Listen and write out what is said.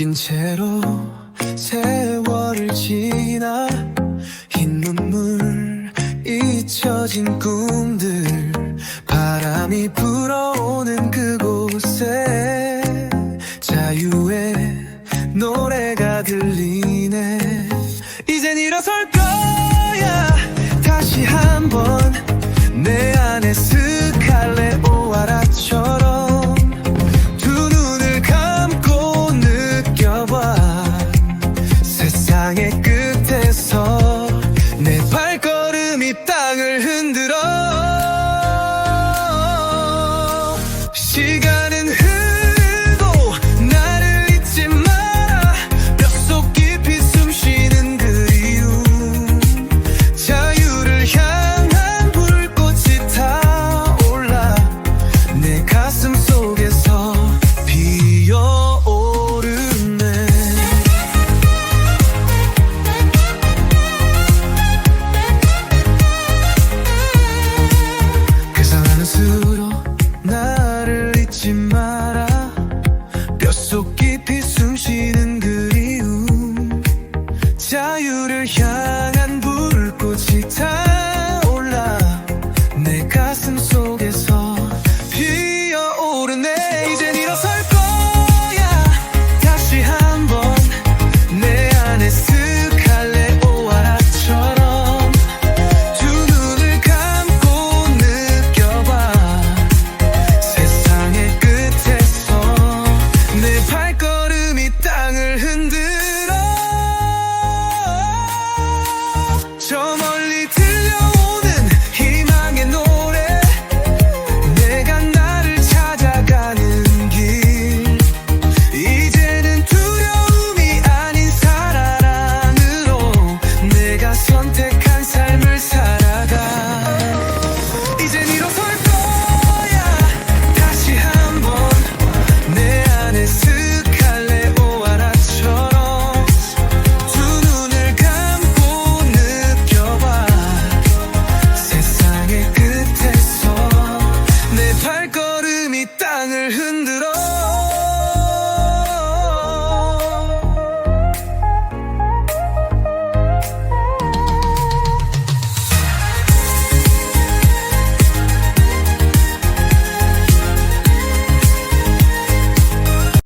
낀 채로 세월을 지나 흰 눈물 잊혀진 꿈들 바람이 불어오는 그곳에 자유의 노래가 들리네. 이젠 일어설 거야. 다시 한번 내 안에 스